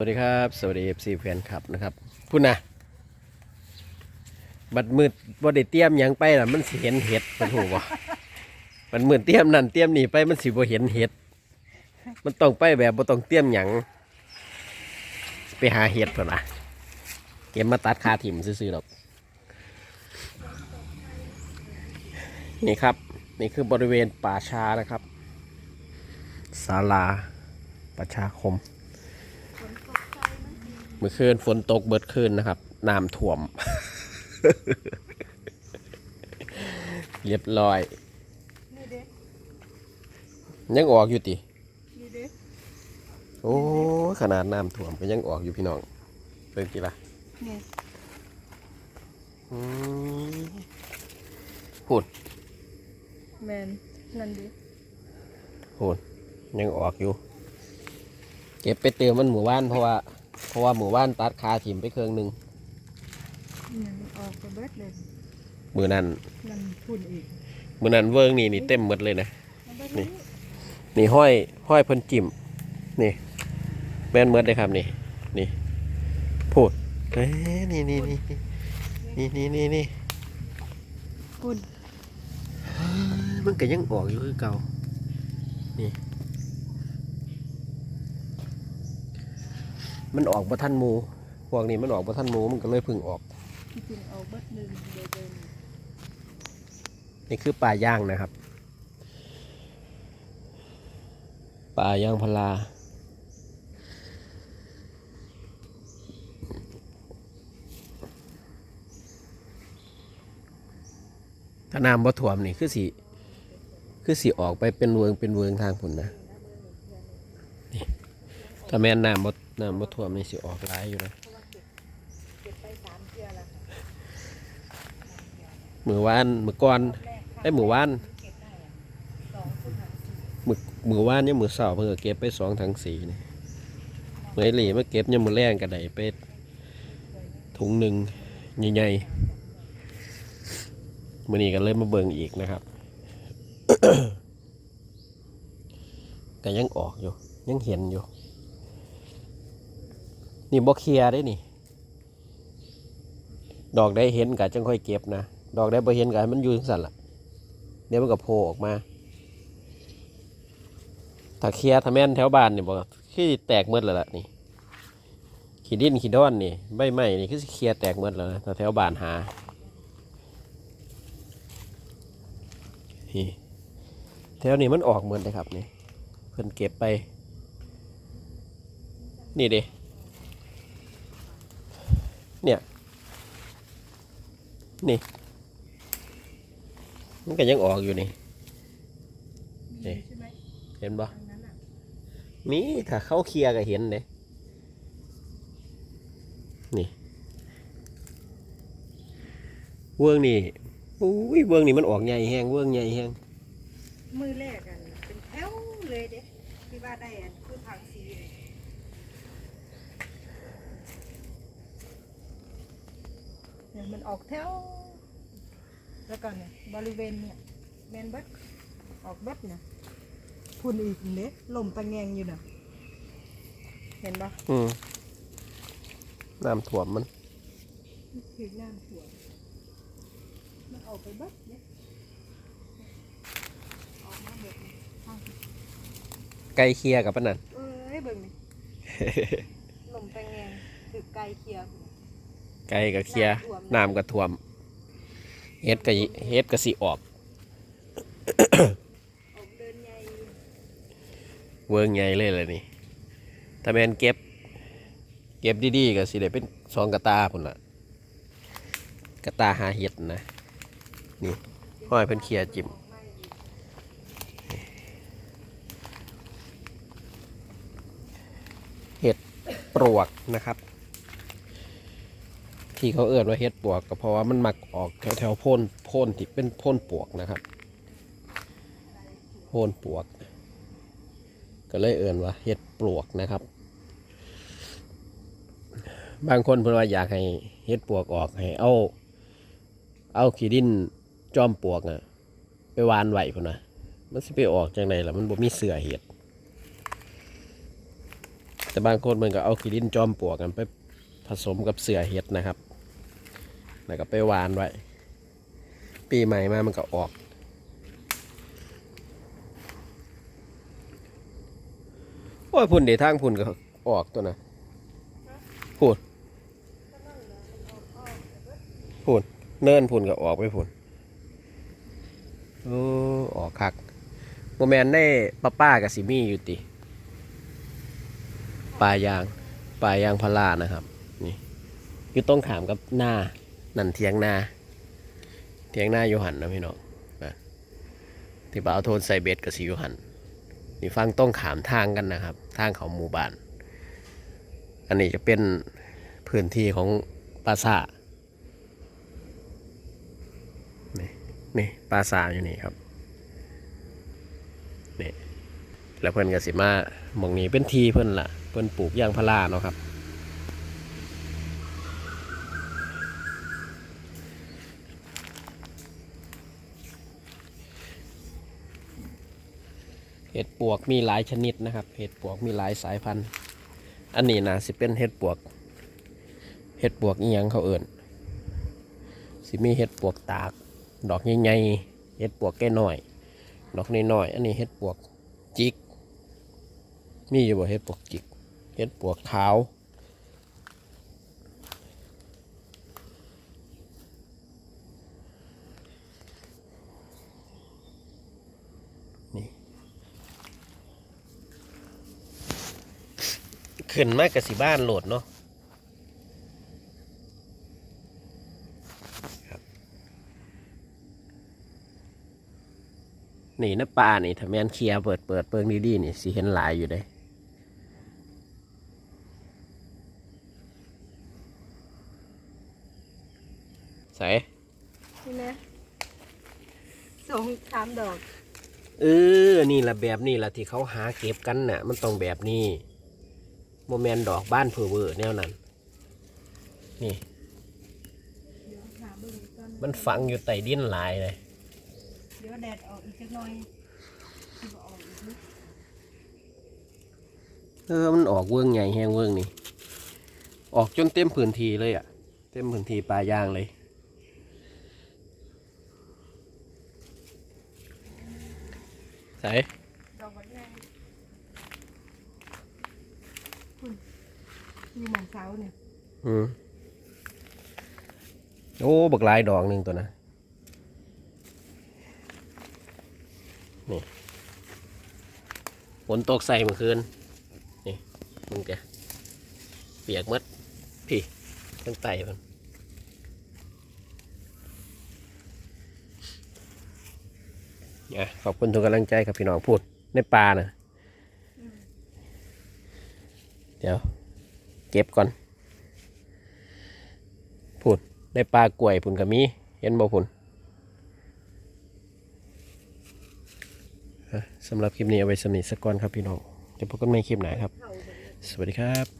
สวัสดีครับ สวัสดีเอฟซีแฟนคลับนะครับพูดนะบัดมืดบ่ได้เตรียมหยังไปล่ะ มันสิเห็นเห็ดมันหูบ่มันมืดเตรียมนั่นเตรียมนี่ไปมันสิบ่เห็นเห็ด มันต้องไปแบบบ่ต้องเตรียมหยังไปหาเห็ดเพิ่นล่ะเก็บมาตัดคาถิ่มซื่อๆดอก นี่ครับ นี่คือบริเวณป่าชานะครับศาลาประชาคม เมื่อคืนฝนตกเบิดคืนนะครับน้ำท่วม เรียบร้อย นี่เด้ยังออกอยู่ติ นี่เด้โอ้ขนาดน้ำท่วมก็ยังออกอยู่พี่น้องเพิ่งกี่ละนี่อืมพูดแมนนั่นเด้พูดยังออกอยู่ เก็บไปเติมมันหมู่บ้านเพราะว่า เพราะว่าหมู่บ้านตัดคาถิ่มไปเครื่องหนึ่งนี่มันออกไปเบิดเลยมือนั้นนั่นพุ่นอีกมือนั้นเวิร์กนี่นี่เต็มหมดเลยนะเอาเบิดนี่นี่ นี่ห้อยห้อยเพิ่นจิ้มนี่แม่นเมดเลยครับนี่ นี่พูดเอ้ยนี่นี่นี่นี่นี่นี่นี่พุ่นมันก็ยังออกอยู่คือเก่านี่ มันออกบ่ทันหมูพวกนี้มันออกบ่ทันหมูมันก็เลยเพึ่งออกที่จริงเอาเบิดหนึ่งเดยวเดินนี่คือป่าย่างนะครับ ป่าย่างพาราถ้าน้ำบ่ท่วมนี่คือสิคือสิออกไปเป็นเวงเป็นเวงทางผุนนะนี่ถ้าแม่นน้ำบ่ น้ำบ่ท่วมนี่สิออกหลายอยู่นะเก็บไปสามเทื่อละมือวานมือก่อนไอ้มือวานเก็บได้อะสองพุ่นหันมือมือวานเนี่ยมือเสาเพิ่งเก็บไปสองถังสีนี่มือไอ้หลีมาเก็บเนี่ยมือแรงกระไดไปถุงหนึ่งใหญ่ๆมือนี้ก็เลยมาเบิ่งอีกนะครับก็ยังออกอยู่ยังเห็นอยู่ นี่บ่เคลียร์ได้นี่ ดอกได้เห็นกะจังค่อยเก็บนะ ดอกได้บ่เห็นกะมันอยู่จังสั่นละเดี๋ยวมันก็โผล่ออกมา ถ้าเคลียร์ถ้าแม่นแถวบ้านนี่บอกคือสิแตกหมดแล้วล่ะนี่ ขี้ดินขี้ด้อนนี่ใบไม้นี่คือเคลียร์แตกหมดแล้วนะถ้าแถวบ้านหานี่แถวนี้มันออกเหมดเลยครับนี่เพิ่นเก็บไป นี่เด้ เนี่ยนี่มันก็ยังออกอยู่นี่นี่เห็นบ่อันนั้นอะมีถ้าเข้าเคลียร์ก็เห็นเด้นี่เวิร์งนี่อุ้ยเวิร์งนี่มันออกใหญ่แห้งเวิร์งใหญ่แห้งมือแรกกันเป็นแถวเลยเด้ที่ว่าได้อันคือทางสี เลยเนี่ยมันออกแถวแล้วก็เนี่ยบริเวณเนี่ยแมนเบิดออกเบิดเนี่ยพุ่นอีกเด้ลมตะแงงอยู่น่ะเห็นปะอืมน้ำท่วมมันคือน้ำท่วมมันออกไปเบิดเนี่ยออกมาเบิดเนี่ยอ้าวไกลเคลียร์กับปานนั้นเอ้ยเบิ่งนี่ลมตะแงงคือไกลเคียง ไกลกับเคลียร์น้ำก็ท่วมเฮ็ดก็เฮ็ดก็สิออกออกเดินใหญ่เวิร์งใหญ่เลยเลยนี่ถ้าแม่นเก็บ เก็บดีๆก็สิได้เป็นสองกระตาพุ่นละกระตาหาเห็ดนะ นี่ห้อยเพิ่นเคลียร์จิ้มปลวกนะครับ ที่เขาเอื้อนว่าเห็ดปวกก็เพราะว่ามันมักออกแถวแถวๆโพ่นโพ่นที่เป็นโพ่นปวกนะครับโพ่นปวก ก็เลยเอื้อนว่าเห็ดปลวกนะครับ บางคนเพิ่นว่าอยากให้เห็ดปวกออกให้เอา เอาขี้ดินจอมปวกนะไปวานไว้พุ่นนะมันสิไปออกจากไหนล่ะมันบ่มีเสือเห็ดแต่แต่บางคนมันก็เอาขี้ดินจอมปลวกกันไปผสมกับเสือเห็ดนะครับ แล้วก็ไปหวานไว้ ปีใหม่มามันก็ออกโอ้ยพุ่นเดี๋ยวทางพุ่นก็ออกตัวนะพุ่นพุ่นเนินพุ่นก็ออกไปพุ่นโอ้ออกคักโมแมนได้ป้าป้ากับสิมี่อยู่ติปลายางปลายางพารานะครับ นี่อยู่ตรงขามกับหน้า นั่นเทียงนาเทียงนาอยู่หันนะพี่น้องนะที่บ่าวโทนใส่เบ็ดกับสิอยู่หันนี่ฟังต้องขามทางกันนะครับ ทางเขาหมู่บ้าน อันนี้จะเป็นพื้นที่ของปราสาทนี่นี่ปราสาทอยู่นี่ครับนี่แล้วเพิ่อนก็สิมามองนี้เป็นทีเพิ่อนล่ะ เพิ่อนปลูกยางพาราเนาะครับ ห็ดปวกมีหลายชนิดนะครับ เห็ดปวกมีหลายสายพันธุ์ อันนี้นะสิเป็นเห็ดปวก เห็ดปวกอีหยังเขาเอิ่นสิมีเห็ดปวกตาก ดอกใหญ่ๆเห็ดปวกแก่หน้อย ดอกน้อยๆอันนี้เห็ดปวกจิก มีอยู่บ่เห็ดปวกจิก เห็ดปวกขาว ขึ้นมากกับสิบ้านโหลดเนาะครับนี่นะปลานี่ถ้าแม่นเคลียร์เปิดเปิดเปิงดีๆนี่สิเห็นหลายอยู่เด้ใส่นี่นะสองสามดอก เออ นี่ละแบบนี่ละที่เขาหาเก็บกันน่ะ มันต้องแบบนี้ โมแมนดอกบ้านเพอเวอร์แนวนั้น นี่เดี๋ยวหาเบิ่งก่อนมันฝังอยู่ใต้ดินหลายเลยเดี๋ยวแดดออกอีกสักหน่อยสิบ่ออกอีกนิดเออมันออกเวิ้งใหญ่แห้งเวิ้งนี่ ออกจนเต็มพื้นที่เลยอะ่ะ เต็มพื้นที่ปลายางเลย ใส่ ดอกบัดแดงคุณ อยู่หมองเสาเนี่ยอืมโอ้บักลายดอกหนึ่งตัวนะนี่ฝนตกใส่เมื่อคืนนี่มึงแกเปียกหมดพี่ทั้งไตมันอะขอบคุณทุกกำลังใจครับพี่น้องพูดในปลานะ เดี๋ยว เก็บก่อนพูดในปลากล้วยพุ่นก็มี เห็นบ่พุ่นสำหรับคลิปนี้เอาไว้สำนิทสักก่อนครับพี่น้องจะพบกันใหม่คลิปไหนครับ สวัสดีครับ